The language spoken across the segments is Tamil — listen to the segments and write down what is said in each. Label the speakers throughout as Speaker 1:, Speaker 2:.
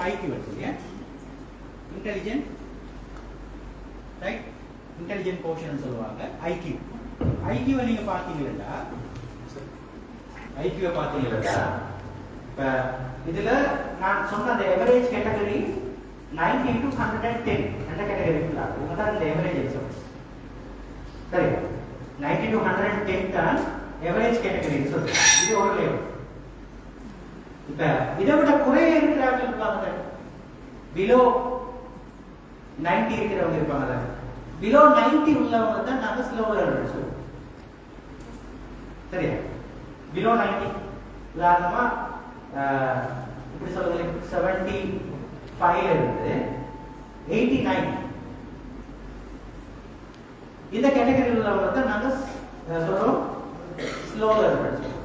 Speaker 1: நாங்கள் ஐக்கியூ எடுத்துக்கோங்க இன்டெலிஜென்ட் ரைட் இன்டெலிஜென்ட் கோஷன் சொல்லுவாங்க. ஐக்கியூ ஐக்கியூவை நீங்க பாத்தீங்கன்னா ஐக்கியூவை பாத்தீங்கன்னா இப்ப இதுல நான் சொன்ன அந்த average category ninety to hundred and ten அந்த கேட்டகரி இருக்குல்ல தான் இந்த எவரேஜ் எக்ஸாம் சரி ninety to hundred and ten தான் எவரேஜ் கேட்டகரி சொல்றேன். இது ஒரு லெவல் இப்ப இதை விட குறைய இருக்கிறவங்க இருப்பாங்க பிலோ நைன்டி இருக்கிறவங்க இருப்பாங்க பிலோ நைன்டி உள்ளவங்க தான் நாங்க ஸ்லோவர் சொல்லுவோம் சரியா? பிலோ நைன்டி உதாரணமா ஆஹ், இப்படி சொல்லுங்க செவன்டி ஃபைவ்ல இருந்து எயிட்டி நைன் இந்த கேட்டகரியில் உள்ளவங்க தான் நாங்க சொல்றோம் ஸ்லோவர்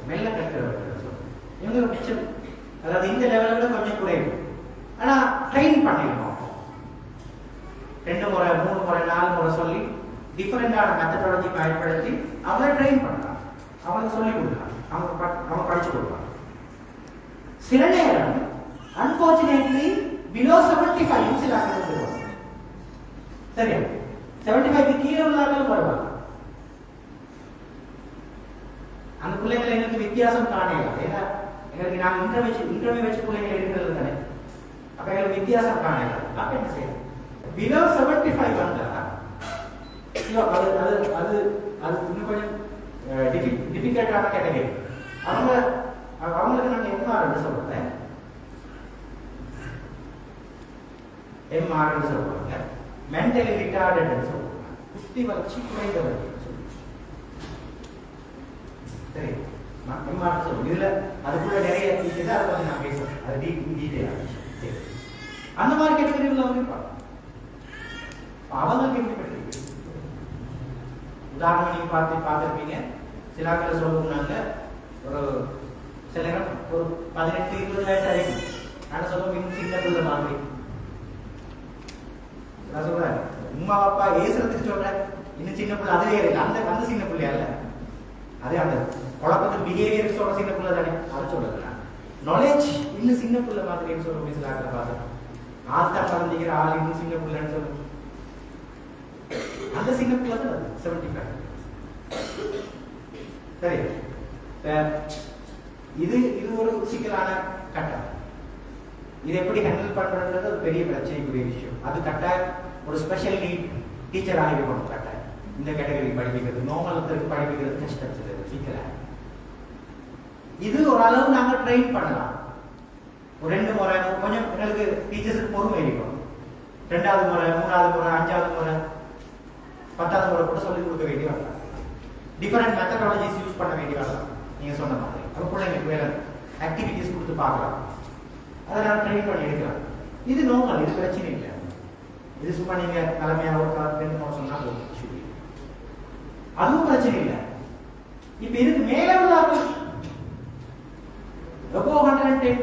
Speaker 1: மெல்ல கட்டுறவர்கள் சொல்றோம் இவங்க அதாவது இந்த லெவலை விட கொஞ்சம் குறைவு ஆனா ட்ரெயின் பண்ணிடணும் ரெண்டு முறை மூணு முறை நாலு முறை சொல்லி டிஃபரெண்டான மெத்தடாலஜி பயன்படுத்தி அவங்கள ட்ரெயின் பண்ணலாம் அவங்களுக்கு சொல்லி கொடுக்கலாம் அவங்க அவங்க படிச்சு கொடுக்கலாம் சில நேரம் அன்பார்ச்சுனேட்லி பிலோ செவன்டி ஃபைவ் சில ஆட்கள் வருவாங்க. சரியா? செவன்டி ஃபைவ் கீழே உள்ள ஆட்களும் வருவாங்க. அந்த பிள்ளைங்களை எங்களுக்கு வித்தியாசம் காணலாம் ஏன்னா எங்களுக்கு நாங்கள் இன்டர்வியூ வச்சு இன்டர்வியூ வச்சு பிள்ளைங்க இருக்கிறது தானே அப்ப எங்களுக்கு வித்தியாசம் காணலாம் அப்ப என்ன செய்யணும் பிலோ செவன்டி ஃபைவ் வந்தா ஐயோ, அது அது அது அது இன்னும் கொஞ்சம் டிஃபிகல்ட்டான கேட்டகரி அவங்க அவ- அவங்களுக்கு நாங்கள் எம்ஆர்னு சொல்றேன் எம்ஆர்னு சொல்லுவாங்க மென்டலி ரிட்டார்டட்னு சொல்லுவாங்க புத்தி வளர்ச்சி குறைந்தவர்கள் சொல்லுவாங்க சரி நான் எம்ஆர்னு சொல்லுவோம் இதுல அதுக்குள்ள நிறைய இருக்குது அதை பத்தி நான் பேசுறேன். அது டீ டீட்டெயிலாக சரி. அந்த மாதிரி கேட்டகரி உள்ளவங்க இருப்பாங்க அப்ப அவங்களுக்கு எப்படி பெற்றிருக்கு உதாரணம் நீங்க பார்த்து பார்த்துருப்பீங்க. சில ஆட்கள் சொல்லுவாங்க ஒரு சில நேரம் ஒரு பதினெட்டு இருபது வயசு ஆயிடும் நான் சொல்லுவோம் இன்னும் சின்ன பிள்ளை மாதிரி. நான் சொல்றேன் உமா அப்பா ஏசுறதுக்கு சொல்றேன். இன்னும் சின்ன பிள்ளை அதுவே இருக்கு. அந்த அந்த சின்ன பிள்ளையா இல்லை அதே அந்த குழப்பத்துக்கு பிஹேவியர் சொல்ற சின்ன பிள்ளை தானே? அதை சொல்றது நாலேஜ் இன்னும் சின்ன பிள்ளை மாதிரின்னு சொல்ல சில ஆட்களை பார்த்து ஆத்தா பறந்துக்கிற ஆள் இன்னும் சின்ன பிள்ளைன்னு சொல்லுவோம் அந்த சின்ன பிள்ளை தான் அது செவன்டி ஃபைவ் சரி இது இது ஒரு சிக்கலான கட்டம். இது எப்படி ஹேண்டில் பண்றதுன்றது ஒரு பெரிய பிரச்சனைக்குரிய விஷயம். அது கட்டாயம் ஒரு ஸ்பெஷல் நீட் டீச்சர் ஆகிக்கணும் இந்த கேட்டகரி படிக்கிறது நார்மலுக்கு படிப்பிக்கிறது கஷ்டம் சில சிக்கல இது ஓரளவு நாங்க ட்ரெயின் பண்ணலாம். ஒரு ரெண்டு முறை கொஞ்சம் எங்களுக்கு டீச்சர்ஸுக்கு பொறுமை இருக்கும் ரெண்டாவது முறை மூணாவது முறை அஞ்சாவது முறை பத்தாவது முறை கூட சொல்லிக் கொடுக்க வேண்டிய வரலாம் டிஃபரெண்ட் மெத்தடாலஜிஸ் யூஸ் பண்ண வேண்டிய வரலாம் நீங்க சொன்ன மாதிரி. அப்போ பிள்ளைங்களுக்கு வேலை ஆக்டிவிட்டிஸ் கொடுத்து பார்க்கலாம். அதை நான் ட்ரெயின் பண்ணி எடுக்கலாம். இது நோமல் இது பிரச்சனை இல்லை. இது சும்மா நீங்க தலைமையாக ஒரு ரெண்டு மாதம் சொன்னா போதும். அதுவும் பிரச்சனை இல்லை. இப்ப இதுக்கு மேல உள்ள எபோ ஹண்ட்ரட் அண்ட் டென்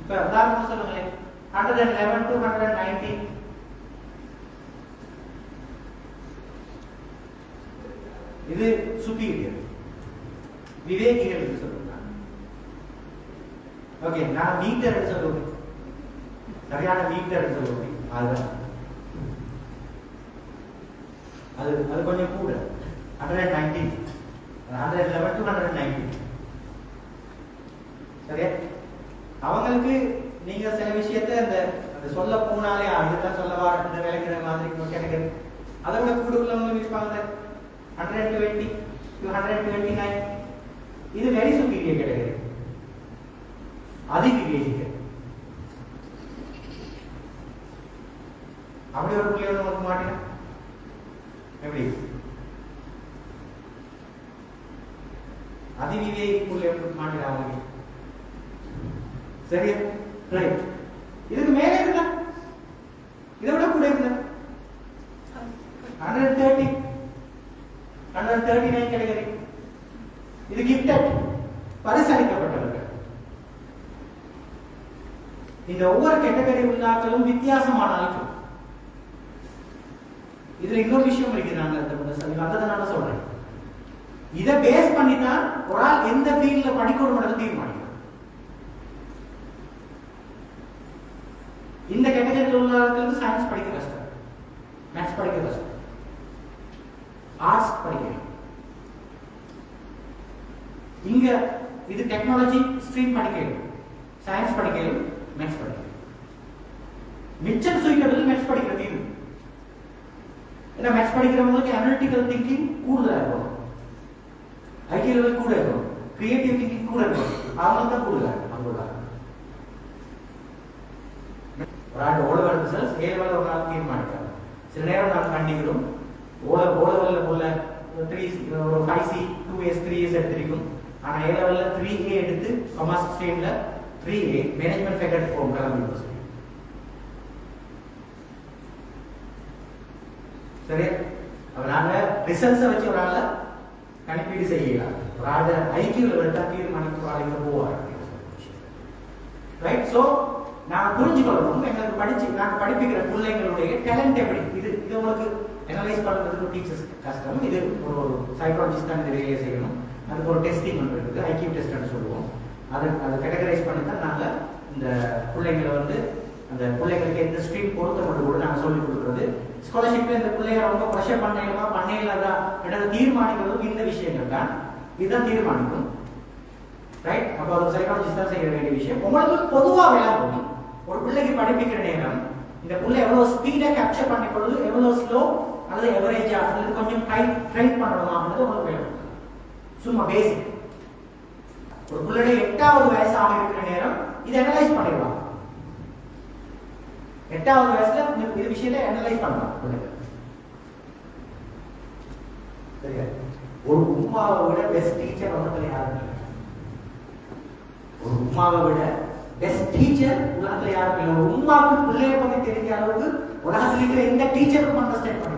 Speaker 1: இப்ப உதாரணம் சொல்லுங்களேன். Hundred and eleven to hundred and nineteen இது சுப்பீரியர் விவேகிகள் என்று சொல்லுவாங்க. ஓகே நான் மீட்டர் சொல்லுவேன் சரியான மீட்டர் சொல்லுவேன் அதுதான். அது அது கொஞ்சம் கூட. Hundred nineteen hundred eleven to hundred nineteen சரியா? அவங்களுக்கு நீங்க சில விஷயத்த அந்த அந்த சொல்ல போனாலே அதுதான் சொல்ல வாரது விளக்கிற மாதிரி கிடைக்குது அதை விட கூட உள்ளவங்களும் இருப்பாங்க. Hundred twenty to hundred twenty nine இது வெரி சுப்பீரியர் கேட்டகரி அதிவிவேகிகள் அப்படி ஒரு புள்ளியோட நமக்கு மாட்டேன்? எப்படி? அதிவிவேகி புள்ளி மாட்டினா சரியா ரைட் இதுக்கு மேலே இருந்தா இதை விட கூட இருந்தா hundred thirty hundred thirty nine கிடைக்கிறது இது கிஃப்டட் பரிசளிக்கப்பட்டவர்கள். இந்த ஒவ்வொரு கேட்டகரி உள்ளாக்களும் வித்தியாசமான ஆட்கள் இதுல இன்னொரு விஷயம் இருக்கு நான் அதை நான் சொல்றேன். இதை பேஸ் பண்ணி தான் ஒரு ஆள் எந்த ஃபீல்ட்ல படிக்கணும் தீர்மானிக்கும். இந்த கேட்டகரியில் உள்ளவர்களுக்கு சயின்ஸ் படிக்க கஷ்டம். மேத்ஸ் படிக்க கஷ்டம். ஆர்ட்ஸ் படிக்கிறேன் இங்க இது டெக்னாலஜி ஸ்ட்ரீம் படிக்கணும் சயின்ஸ் படிக்கணும் மேத்ஸ் படிக்க மிச்சம் சூழ்நிலையில் மேத்ஸ் படிக்கிறது ஏன்னா மேக்ஸ் படிக்கிறவங்களுக்கு அனலிட்டிக்கல் திங்கிங் கூடுதலாக இருக்கும். ஐடி லெவல் கூட இருக்கும். கிரியேட்டிவ் திங்கிங் கூட இருக்கும். அவங்களுக்கு தான் கூடுதலாக அவங்களோட ஒரு ஆண்டு ஓலவர் சார் ஏ லெவலில் ஒரு நாள் தீர்மானிக்கலாம். சில நேரம் நாங்கள் கண்டிக்கிறோம் ஓல ஓ போல த்ரீ ஒரு five C two years three years எடுத்திருக்கும். ஆனால் ஏ லெவலில் த்ரீ ஏ எடுத்து கமாஸ் ஸ்ட்ரீமில் த்ரீ ஏ மேனேஜ்மெண்ட் ஃபேக்கல்ட்டி போகும் கலாம் சரி? சரியா அப்ப நாங்க ரிசல்ட்ஸை வச்சு ஒரு ஆள கணக்கீடு செய்யலாம். ஒரு ஆள ஐக்கிய எடுத்தா தீர்மானித்து ஒரு ஆளுங்க போவார். ரைட் ஸோ நான் புரிஞ்சுக்கொள்ளணும் எங்களுக்கு படிச்சு நாங்கள் படிப்பிக்கிற பிள்ளைங்களுடைய டேலண்ட் எப்படி? இது இது உங்களுக்கு அனலைஸ் பண்ணுறதுக்கு டீச்சர்ஸ் கஷ்டம். இது ஒரு சைக்காலஜிஸ்ட் தான் இந்த வேலையை செய்யணும். அதுக்கு ஒரு டெஸ்டிங் ஒன்று இருக்குது. ஐக்கியூ டெஸ்ட்னு சொல்லுவோம். அதை அதை கேட்டகரைஸ் பண்ணி தான் நாங்கள் இந்த பிள்ளைங்களை வந்து அந்த பிள்ளைங்களுக்கு எந்த ஸ்ட்ரீம் பொருத்தம் கூட நாங்கள் சொல்லிக் கொடுக்குறது. ஸ்காலர்ஷிப்ல இந்த பிள்ளைங்க ரொம்ப ப்ரெஷர் பண்ணையிலமா பண்ணையிலதா என்றதை தீர்மானிக்கிறதுக்கு இந்த விஷயங்கள் தான். இதுதான் தீர்மானிக்கும். ரைட் அப்போ அது சைக்காலஜிஸ்ட் தான் செய்ய வேண்டிய விஷயம். உங்களுக்கு பொதுவாக விளையாடணும் ஒரு பிள்ளைக்கு படிப்பிக்கிற நேரம் இந்த பிள்ளை எவ்வளவு ஸ்பீடை கேப்சர் பண்ணிக்கொள்ளுது எவ்வளவு ஸ்லோ அல்லது எவரேஜா அல்லது கொஞ்சம் டைட் ட்ரைன் பண்ணணுமா அப்படின்றது உங்களுக்கு வேணும் சும்மா பேசிக் ஒரு பிள்ளைடைய எட்டாவது வயசு ஆகிருக்கிற நேரம் இதை அனலைஸ் பண்ணிடலாம். எட்டாவது வயசுல இந்த இது விஷயத்தை அனலைஸ் பண்ணலாம் பிள்ளைங்க சரியா? ஒரு உமாவை விட பெஸ்ட் டீச்சர் உலகத்துல யாரும் இல்லை. ஒரு உமாவை விட பெஸ்ட் டீச்சர் உலகத்துல யாரும் இல்லை. ஒரு உமாவுக்கு பிள்ளைய பத்தி தெரிஞ்ச அளவுக்கு உலகத்துல இருக்கிற எந்த டீச்சருக்கும் அண்டர்ஸ்டாண்ட் பண்ண